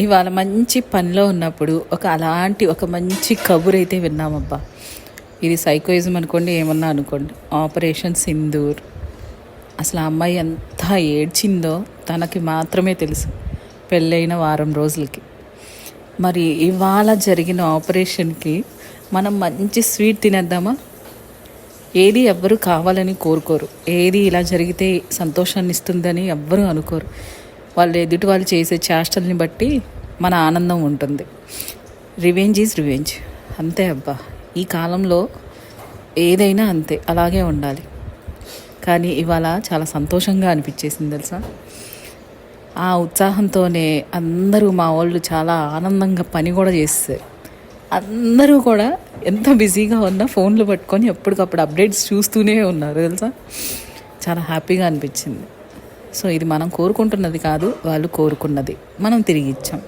ఇవాళ మంచి పనిలో ఉన్నప్పుడు ఒక అలాంటి ఒక మంచి కబురైతే అయితే విన్నామబ్బా. ఇది సైకోయిజం అనుకోండి ఏమన్నా అనుకోండి. ఆపరేషన్ సింధూర్. అసలు ఆ అమ్మాయి ఎంత ఏడ్చిందో తనకి మాత్రమే తెలుసు పెళ్ళైన వారం రోజులకి. మరి ఇవాళ జరిగిన ఆపరేషన్కి మనం మంచి స్వీట్ తినేద్దామా? ఏది ఎవ్వరు కావాలని కోరుకోరు. ఏది ఇలా జరిగితే సంతోషాన్ని ఇస్తుందని ఎవ్వరూ అనుకోరు. వాళ్ళు ఎదుటి వాళ్ళు చేసే చేష్టల్ని బట్టి మన ఆనందం ఉంటుంది. రివెంజ్ ఈజ్ రివెంజ్ అంతే అబ్బా. ఈ కాలంలో ఏదైనా అంతే అలాగే ఉండాలి. కానీ ఇవాళ చాలా సంతోషంగా అనిపించేసింది తెలుసా? ఆ ఉత్సాహంతోనే అందరూ మా వాళ్ళు చాలా ఆనందంగా పని కూడా చేస్తారు అందరూ కూడా ఎంత బిజీగా ఉన్నా ఫోన్లు పట్టుకొని ఎప్పటికప్పుడు అప్డేట్స్ చూస్తూనే ఉన్నారు తెలుసా? చాలా హ్యాపీగా అనిపించింది. సో ఇది మనం కోరుకుంటున్నది కాదు వాళ్ళు కోరుకున్నది. మనం తిరిగి ఇచ్చాం.